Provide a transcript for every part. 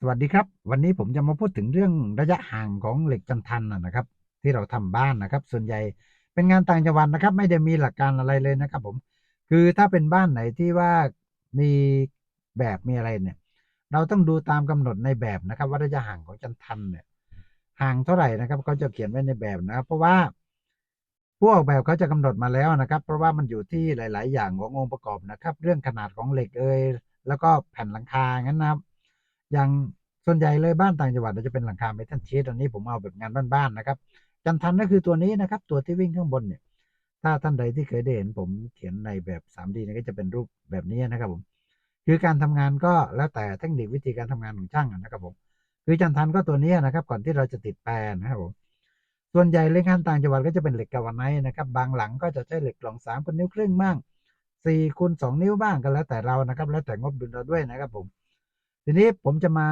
สวัสดีครับ วันนี้ผมจะมาพูดถึงเรื่องระยะห่างของเหล็กจันทันนะครับ ที่เราทำบ้านนะครับ ส่วนใหญ่เป็นงานต่างจังหวัดนะครับ ไม่ได้มีหลักการอะไรเลยนะครับ ผม คือถ้าเป็นบ้านไหนที่ว่ามีแบบมีอะไรเนี่ย เราต้องดูตามกำหนดในแบบนะครับ ว่าระยะห่างของจันทันเนี่ย ห่างเท่าไหร่นะครับเขาจะเขียนไว้ในแบบนะครับ เพราะว่าผู้ออกแบบเขาจะกำหนดมาแล้วนะครับ เพราะว่ามันอยู่ที่หลาย ๆ อย่างขององค์ประกอบนะครับ เรื่องขนาดของเหล็กเอยแล้วก็แผ่นหลังคางั้นนะครับ อย่างส่วนใหญ่เลยบ้านต่างจังหวัดเราจะเป็นหลังคาเมทัลชีตอันนี้ผมเอาแบบงานบ้านๆนะครับ จันทันก็คือตัวนี้นะครับ ตัวที่วิ่งข้างบนเนี่ย ถ้าท่านใดที่เคยได้เห็นผมเขียนในแบบ 3D นี่ก็จะเป็นรูปแบบนี้นะครับผมคือการทำงานก็แล้วแต่เทคนิควิธีการทำงานของช่างนะครับผมคือจันทันก็ตัวนี้นะครับ ก่อนที่เราจะติดแปรนะครับผมส่วนใหญ่เลยงานต่างจังหวัดก็จะเป็นเหล็กกาวไนนะครับ บางหลังก็จะใช้เหล็กกล่องสามคูณนิ้วครึ่งบ้างสี่คูณสองนิ้วบ้างก็แล้วแต่เรานะครับ แล้วแต่งบดุลเราด้วยนะครับผม ทีนี้ผมจะมา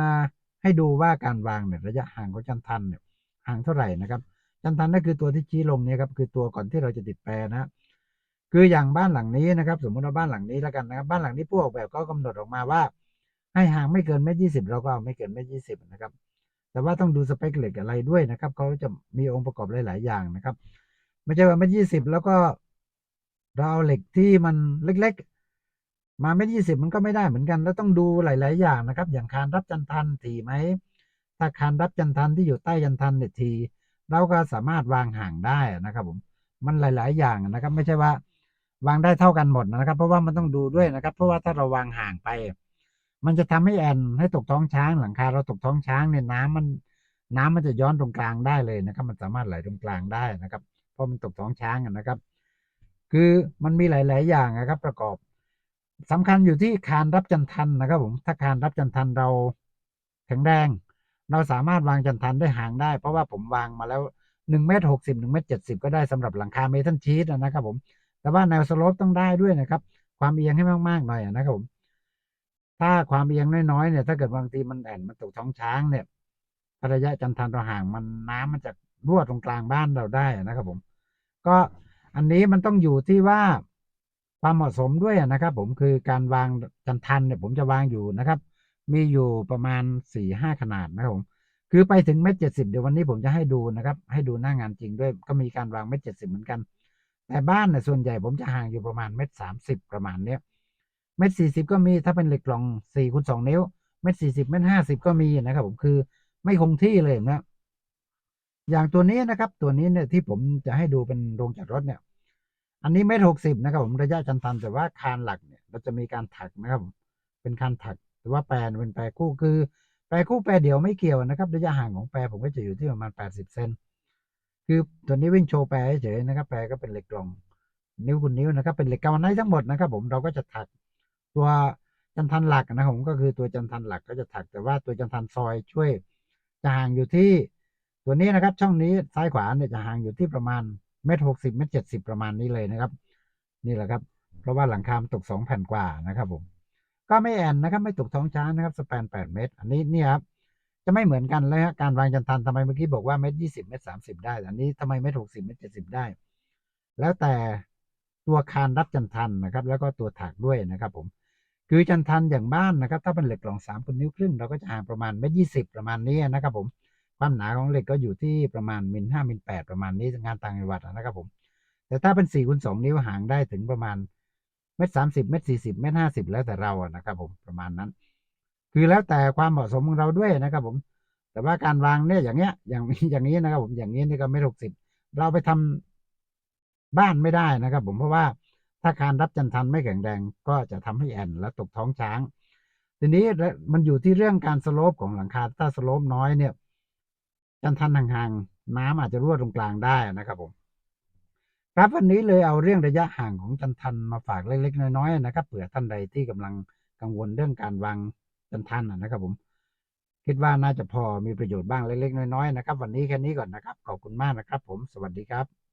ให้ดูว่าการวางเนี่ยระยะห่างของจันทันเนี่ยห่างเท่าไหร่นะครับ จันทันนั่นคือตัวที่ชี้ลงเนี่ยครับคือตัวก่อนที่เราจะติดแปรนะคืออย่างบ้านหลังนี้นะครับ สมมติว่าบ้านหลังนี้แล้วกันนะครับ บ้านหลังนี้ผู้ออกแบบก็กำหนดออกมาว่า ให้ห่างไม่เกินเมตรยี่สิบเราก็เอาไม่เกินเมตรยี่สิบนะครับ แต่ว่าต้องดูสเปคเหล็กอะไรด้วยนะครับเขาจะมีองค์ประกอบหลาย ๆ อย่างนะครับ ไม่ใช่ว่าเมตรยี่สิบแล้วก็เราเอาเหล็กที่มันเล็ก ๆ มาเมตรยี่สิบมันก็ไม่ได้เหมือนกันแล้วต้องดูหลาย ๆ อย่างนะครับ อย่างคานรับจันทันถี่ไหมถ้าคานรับจันทันที่อยู่ใต้จันทันเนี่ยทีเราก็สามารถวางห่างได้นะครับ ผมมันหลาย ๆ อย่างนะครับ ไม่ใช่ว่าวางได้เท่ากันหมดนะครับ เพราะว่ามันต้องดูด้วยนะครับ เพราะว่าถ้าเราวางห่างไป มันจะทำให้แอนให้ตกท้องช้าง หลังคาเราตกท้องช้างเนี่ยน้ำมันน้ำมันจะย้อนตรงกลางได้เลยนะครับ มันสามารถไหลตรงกลางได้นะครับ เพราะมันตกท้องช้างนะครับ คือมันมีหลาย ๆ อย่างนะครับ ประกอบ สำคัญอยู่ที่คานรับจันทันนะครับผมถ้าคานรับจันทันเราแข็งแรง เราสามารถวางจันทันได้ห่างได้ เพราะว่าผมวางมาแล้วหนึ่งเมตรหกสิบหนึ่งเมตรเจ็ดสิบก็ได้สำหรับหลังคาเมทัลชีตนะครับผมแต่ว่าแนวสโลปต้องได้ด้วยนะครับ ความเอียงให้มากๆหน่อยนะครับผม ถ้าความเอียงน้อยๆเนี่ย ถ้าเกิดบางทีมันแอนมันตกท้องช้างเนี่ยระยะจันทันเราห่างมันน้ำมันจะรั่วตรงกลางบ้านเราได้นะครับผม ก็อันนี้มันต้องอยู่ที่ว่า ความเหมาะสมด้วยนะครับ ผมคือการวางจันทันเนี่ยผมจะวางอยู่นะครับ มีอยู่ประมาณสี่ห้าขนาดนะครับผมคือไปถึงเมตรเจ็ดสิบเดี๋ยววันนี้ผมจะให้ดูนะครับ ให้ดูหน้างานจริงด้วย ก็มีการวางเมตรเจ็ดสิบเหมือนกันแต่บ้านเนี่ยส่วนใหญ่ผมจะห่างอยู่ประมาณเมตรสามสิบประมาณเนี้ยเมตรสี่สิบก็มีถ้าเป็นเหล็กกล่องสี่คูณสองนิ้วเมตรสี่สิบเมตรห้าสิบก็มีนะครับ ผมคือไม่คงที่เลยนะอย่างตัวนี้นะครับ ตัวนี้เนี่ยที่ผมจะให้ดูเป็นโรงจอดรถเนี่ย อันนี้เมตรหกสิบนะครับผมระยะจันทันแต่ว่าคานหลักเนี่ยเราจะมีการถักนะครับเป็นคานถัก แต่ว่าแปรเป็นแปรคู่คือ แปรคู่แปรเดี่ยวไม่เกี่ยวนะครับ ระยะห่างของแปรผมก็จะอยู่ที่ประมาณแปดสิบเซนคือตัวนี้วิ่งโชว์แปรเฉยนะครับ แปรก็เป็นเหล็กกล่อง นิ้วคุณนิ้วนะครับ เป็นเหล็กกาวไนทั้งหมดนะครับ ผมเราก็จะถักตัวจันทันหลักนะครับผมก็คือตัวจันทันหลักก็จะถักแต่ว่าตัวจันทันซอยช่วยจะห่างอยู่ที่ ตัวนี้นะครับ ช่องนี้ซ้ายขวาเนี่ยจะห่างอยู่ที่ประมาณ เมตรหกสิบเมตรเจ็ดสิบประมาณนี้เลยนะครับ นี่แหละครับ เพราะว่าหลังคามตกสองแผ่นกว่านะครับผมก็ไม่แอนนะครับ ไม่ตกท้องช้างนะครับสแปนแปดเมตร อันนี้เนี่ยครับจะไม่เหมือนกันเลยฮะการวางจันทันทำไมเมื่อกี้บอกว่าเมตรยี่สิบเมตรสามสิบได้อันนี้ทำไมเมตรหกสิบเมตรเจ็ดสิบได้ แล้วแต่ตัวคานรับจันทันนะครับ แล้วก็ตัวถักด้วยนะครับ ผม คือจันทันอย่างบ้านนะครับ ถ้าเป็นเหล็กกล่องสามคูณนิ้วครึ่งเราก็จะห่างประมาณเมตรยี่สิบประมาณนี้นะครับ ผม ความหนาของเหล็กก็อยู่ที่ประมาณมิลห้ามิลแปดประมาณนี้งานต่างจังหวัดนะครับผม แต่ถ้าเป็นสี่คูณสองนิ้วห่างได้ถึงประมาณเมตรสามสิบเมตรสี่สิบเมตรห้าสิบแล้วแต่เราอะนะครับผมประมาณนั้น คือแล้วแต่ความเหมาะสมของเราด้วยนะครับผม แต่ว่าการวางเนี่ยอย่างเงี้ย อย่างอย่างนี้นะครับผมอย่างนี้นี่ก็ไม่หกสิบเราไปทำบ้านไม่ได้นะครับ ผมเพราะว่าถ้าการรับจันทันไม่แข็งแรงก็จะทำให้แอนและตกท้องช้าง ทีนี้มันอยู่ที่เรื่องการสโลปของหลังคาถ้าสโลปน้อยเนี่ย จันทันห่างๆน้ำอาจจะรั่วตรงกลางได้นะครับผมครับวันนี้เลยเอาเรื่องระยะห่างของจันทันมาฝากเล็กๆน้อยๆนะครับเผื่อท่านใดที่กำลังกังวลเรื่องการวางจันทันนะครับผม คิดว่าน่าจะพอมีประโยชน์บ้างเล็กๆน้อยๆนะครับ วันนี้แค่นี้ก่อนนะครับ ขอบคุณมากนะครับ ผมสวัสดีครับ